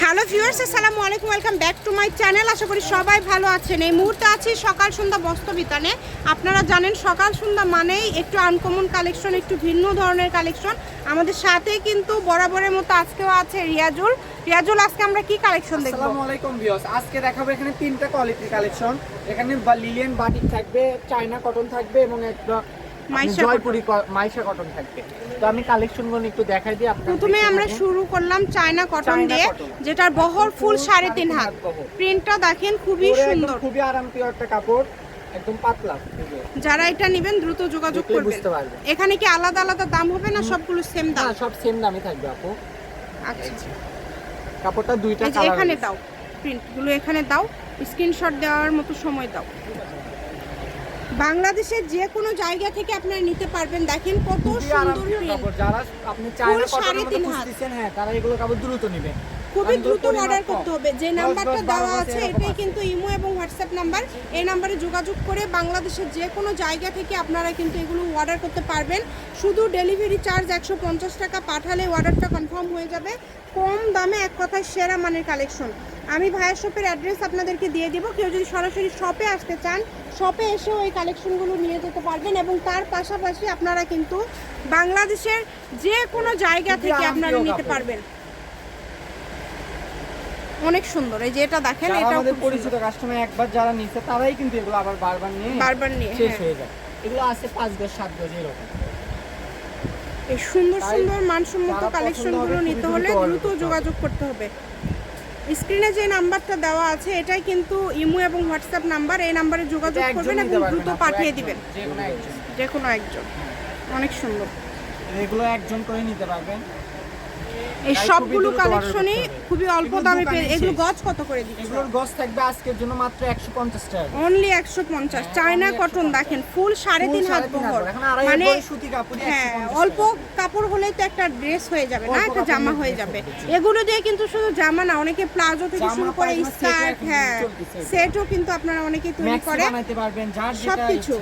Hello viewers, আসসালামু আলাইকুম, welcome back to my channel. আশা করি সবাই ভালো আছেন। এই মুহূর্তে আছি সকাল সন্ধ্যা বস্ত্রবিতানে। আপনারা জানেন সকাল সন্ধ্যা মানেই একটু আনকমন কালেকশন একটু ভিন্ন ধরনের কালেকশন আমাদের সাথে কিন্তু বরাবরের মতো আজকেও আছে রিয়াজুল। রিয়াজুল, আজকে আমরা কি কালেকশন দেখব? আসসালামু আলাইকুম ভিউয়ার্স, আজকে দেখাবো এখানে তিনটা কোয়ালিটির কালেকশন এখানে লিলিয়ান বাটিক থাকবে চায়না কটন থাকবে এবং একটা জয়পুরি মাইশা কটন থাকবে। তো আমি কালেকশনগুলো একটু দেখাই দিই আপনারা প্রথমে আমরা শুরু করলাম চায়না কটন দিয়ে যেটার বহর ফুল সাড়ে তিন হাত। প্রিন্টটা দেখেন খুবই সুন্দর। খুবই আরামপ্রিয় একটা কাপড় একদম পাতলা। যারা এটা নেবেন দ্রুত যোগাযোগ করবেন। বুঝতে পারবেন। এখানে কি আলাদা আলাদা দাম হবে না সবগুলো সেম দাম? না সব সেম দামই থাকবে আপু। আচ্ছা। কাপড়টা দুইটা কালার এখানে দাও প্রিন্টগুলো এখানে দাও স্ক্রিনশট দেওয়ার মতো সময় দাও। বাংলাদেশের যে কোনো জায়গা থেকে আপনারা নিতে পারবেন। দেখেন কত সুন্দর আরামপ্রিয় প্রিন্ট কাপড়। যারা আপনি চায়না কটনের মধ্যে খুঁজতেছেন হ্যাঁ তারা এগুলো কাপড় দ্রুত নেবেন খুবই দ্রুত অর্ডার করতে হবে। যে নাম্বারটা দেওয়া আছে এটাই কিন্তু ইমো এবং হোয়াটসঅ্যাপ নাম্বার। এই নাম্বারে যোগাযোগ করে বাংলাদেশের যে কোনো জায়গা থেকে আপনারা কিন্তু এগুলো অর্ডার করতে পারবেন। শুধু ডেলিভারি চার্জ একশো পঞ্চাশ টাকা। পাঠালে অর্ডারটা কনফার্ম হয়ে যাবে। কম দামে এক কথায় সেরা মানের কালেকশন আমি ভাইয়ের শপের অ্যাড্রেস আপনাদেরকে দিয়ে দিব। কেউ যদি সরাসরি শপে আসতে চান শপে এসেও এই কালেকশনগুলো নিয়ে যেতে পারবেন এবং তার পাশাপাশি আপনারা কিন্তু বাংলাদেশের যে কোনো জায়গা থেকে আপনারা নিতে পারবেন। অনেক সুন্দর। এই যে এটা দেখেন এটা আমাদের পরিচিত কাস্টমার একবার যারা নিচ্ছে তারাই কিন্তু এগুলো আবার বারবার নিয়ে বারবার নিয়ে শেষ হ্যাঁ। হয়ে যায়। এগুলো আছে পাঁচ গজ সাত গজ এরকম। এই সুন্দর সুন্দর মানসম্মত কালেকশনগুলো নিতে হলে দ্রুত। যোগাযোগ করতে হবে। স্ক্রিনে যে নাম্বারটা দেওয়া আছে এটাই কিন্তু ইমো এবং হোয়াটসঅ্যাপ নাম্বার। এই নাম্বারে যোগাযোগ করবেন এবং দ্রুত পাঠিয়ে দিবেন। যে কোনো একজন। অনেক সুন্দর। এগুলো একজন করে নিতে পারবেন। এই সবগুলো কালেকশনই খুবই অল্প দামে পেয়ে এগুলো। গজ কত করে দিচ্ছ? এগুলোর গজ থাকবে আজকের জন্য মাত্র একশো পঞ্চাশ টাকা অনলি একশো পঞ্চাশ। চায়না কটন দেখেন ফুল সাড়ে ফুল তিন হাত বহর। মানে সুতি কাপড়ই হ্যাঁ অল্প কাপড় হলেই তো একটা ড্রেস হয়ে যাবে না? একটা জামা হয়ে যাবে। এগুলো দিয়ে কিন্তু শুধু জামা না অনেকে প্লাজো থেকে শুরু করে স্কার্ট হ্যাঁ সেটও কিন্তু আপনারা অনেকেই তৈরি করে। বানাইতে পারবেন যার যেটা সবকিছু।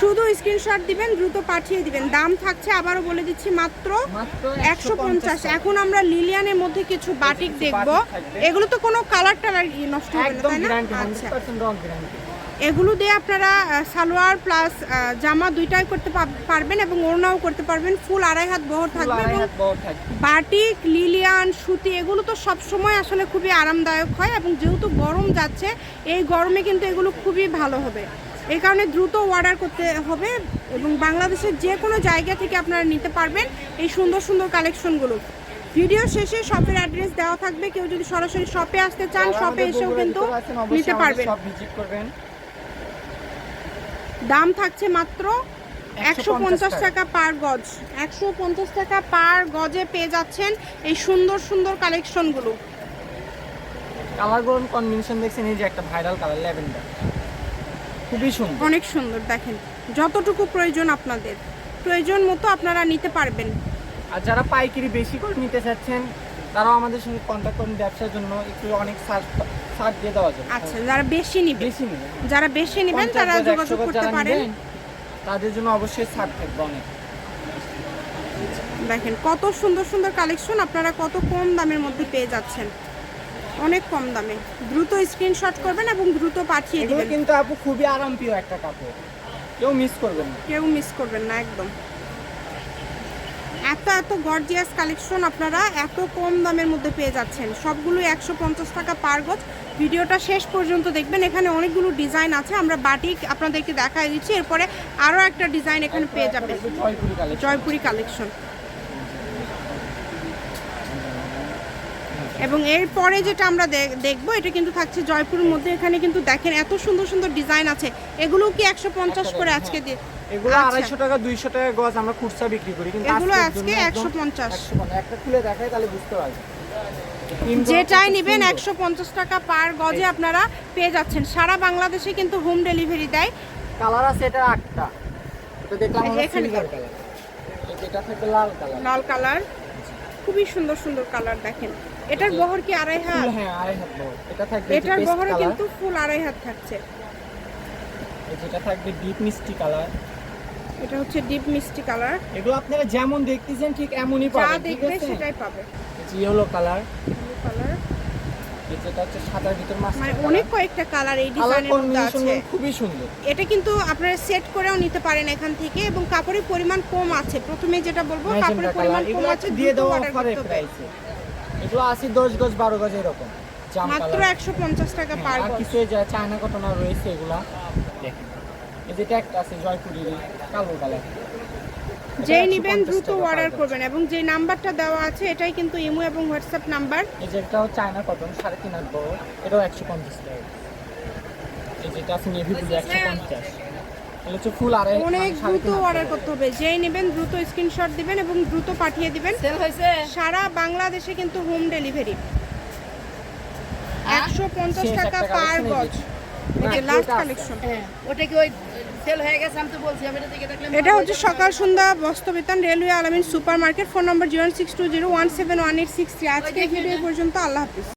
শুধু স্ক্রিনশট দিবেন দ্রুত পাঠিয়ে দিবেন। দাম থাকছে আবারও বলে দিচ্ছি মাত্র একশো পঞ্চাশ। এখন আমরা লিলিয়ানের মধ্যে কিছু বাটিক দেখব। এগুলো তো কোনো কালার টালার নষ্ট হবে না তাই না? আচ্ছা। 100% রং গ্যারান্টি এগুলো দিয়ে আপনারা সালোয়ার প্লাস জামা দুইটাই করতে পারবেন এবং ওড়নাও করতে পারবেন। ফুল আড়াই হাত বহর থাকবে এবং হাত বহর থাকবে। বাটিক লিলিয়ান সুতি এগুলো তো সব সময় আসলে খুবই আরামদায়ক হয় এবং যেহেতু গরম যাচ্ছে এই গরমে কিন্তু এগুলো খুবই ভালো হবে। এই কারণে দ্রুত অর্ডার করতে হবে এবং বাংলাদেশের যে কোনো জায়গা থেকে আপনারা নিতে পারবেন এই সুন্দর সুন্দর কালেকশনগুলো ভিডিও শেষে শপের অ্যাড্রেস দেওয়া থাকবে। কেউ যদি সরাসরি শপে আসতে চান শপে এসেও কিন্তু নিতে পারবেন। দাম থাকছে মাত্র একশো পঞ্চাশ টাকা পার গজ। একশো পঞ্চাশ টাকা পার গজে পেয়ে যাচ্ছেন এই সুন্দর সুন্দর কালেকশনগুলো কালারগুলো কম্বিনেশন দেখছেন এই যে একটা ভাইরাল কালার ল্যাভেন্ডার খুবই সুন্দর। অনেক সুন্দর দেখেন। যতটুকু প্রয়োজন আপনাদের প্রয়োজন মতো আপনারা নিতে পারবেন। আর যারা পাইকারি বেশি করে নিতে চাচ্ছেন তারাও আমাদের সঙ্গে কন্ট্যাক্ট করেন ব্যবসার জন্য একটু অনেক সার সার দিয়ে দেওয়া যাবে। আচ্ছা যারা বেশি নিবে বেশি নেবে। যারা বেশি নেবেন তারা যোগাযোগ করতে পারেন। তাদের জন্য অবশ্যই ছাড় থাকবে অনেক। দেখেন কত সুন্দর সুন্দর কালেকশন আপনারা কত কম দামের মধ্যে পেয়ে যাচ্ছেন। অনেক কম দামে। দ্রুত স্ক্রিনশট করবেন এবং দ্রুত পাঠিয়ে দিবেন। কিন্তু আপু খুবই আরামপ্রিয় একটা কাপড়। কেউ মিস করবেন না। কেউ মিস করবেন না একদম। এত এত গর্জিয়াস কালেকশন আপনারা এত কম দামের মধ্যে পেয়ে যাচ্ছেন। সবগুলোই একশো পঞ্চাশ টাকা পার গজ। ভিডিওটা শেষ পর্যন্ত দেখবেন। এখানে অনেকগুলো ডিজাইন আছে। আমরা বাটিক আপনাদেরকে দেখাই দিচ্ছি। এরপরে আরও একটা ডিজাইন এখানে পেয়ে যাবেন। জয়পুরি কালেকশন জয়পুরি কালেকশন এবং এরপরে যেটা আমরা দেখব এটা কিন্তু থাকছে জয়পুরের মধ্যে। এখানে কিন্তু দেখেন এত সুন্দর সুন্দর ডিজাইন আছে। এগুলো কি একশো পঞ্চাশ করে আজকে দিয়ে এগুলো আচ্ছা। আড়াইশো টাকা দুইশো টাকা গজ আমরা খুচরা বিক্রি করি কিন্তু এগুলো আজকে 150 150 একটা খুলে দেখাই তাহলে বুঝতে পারবেন। যেটাই নেবেন একশো পঞ্চাশ টাকা পার গজে আপনারা পেয়ে যাচ্ছেন। সারা বাংলাদেশে কিন্তু হোম ডেলিভারি দেয়। কালার আছে এটা আটটা। এটা দেখলাম এখানে এটা লাল কালার। লাল কালার। খুবই সুন্দর সুন্দর কালার দেখেন। এটার বহর কি আড়াই হাত? হ্যাঁ আড়াই হাত বড় এটা থাকবে এটার বহরে কিন্তু ফুল আড়াই হাত থাকছে। যেটা থাকবে ডিপ মিষ্টি কালার এটা হচ্ছে ডিপ মিষ্টি কালার এগুলো আপনারা যেমন দেখতেছেন ঠিক এমনই যা পাবেন ঠিক দেখবে সেটাই পাবে। ইয়েলো কালার কালার যেটা হচ্ছে সাদার ভিতর মাছ মানে অনেক কয়েকটা কালার এই ডিজাইনের মধ্যে আছে। খুবই সুন্দর। এটা কিন্তু আপনারা সেট করেও নিতে পারেন এখান থেকে এবং কাপড়ের পরিমাণ কম আছে। প্রথমে যেটা বলব কাপড়ের পরিমাণ কম আছে দিয়ে দেওয়া হবে। প্রাইসে এগুলো আছে দশ গজ বারো গজ এরকম। মাত্র একশো পঞ্চাশ টাকা পার আর কিছু এই চায়না ঘটনা রয়েছে এগুলা এই একটা আছে জয়পুরের কালো কালার। যেই নিবেন দ্রুত অর্ডার করবেন এবং যে নাম্বারটা দেওয়া আছে এটাই কিন্তু ইমো এবং হোয়াটসঅ্যাপ নাম্বার। এই যেটাও চায়না কটন সাড়ে তিন বড়। এটাও একশো পঞ্চাশ টাকা। এই যেটা আছে নেভি ব্লু একশো পঞ্চাশ। ফুল আড়াই অনেক দ্রুত অর্ডার করতে হবে। যেই নেবেন দ্রুত স্ক্রিনশট দিবেন এবং দ্রুত পাঠিয়ে দিবেন। সেল হয়েছে? সারা বাংলাদেশে কিন্তু হোম ডেলিভারি একশো পঞ্চাশ টাকা পার গজ। লাস্ট কালেকশন হ্যাঁ ওটা কি ওই সেল হয়ে গেছে? আমি তো বলছি আমি এটা এটা হচ্ছে সকাল সন্ধ্যা বস্তবেতন railway Alamin super market phone number zero six two zero one seven one eight six three আজকে ভিডিও পর্যন্ত আল্লাহ হাফিজ।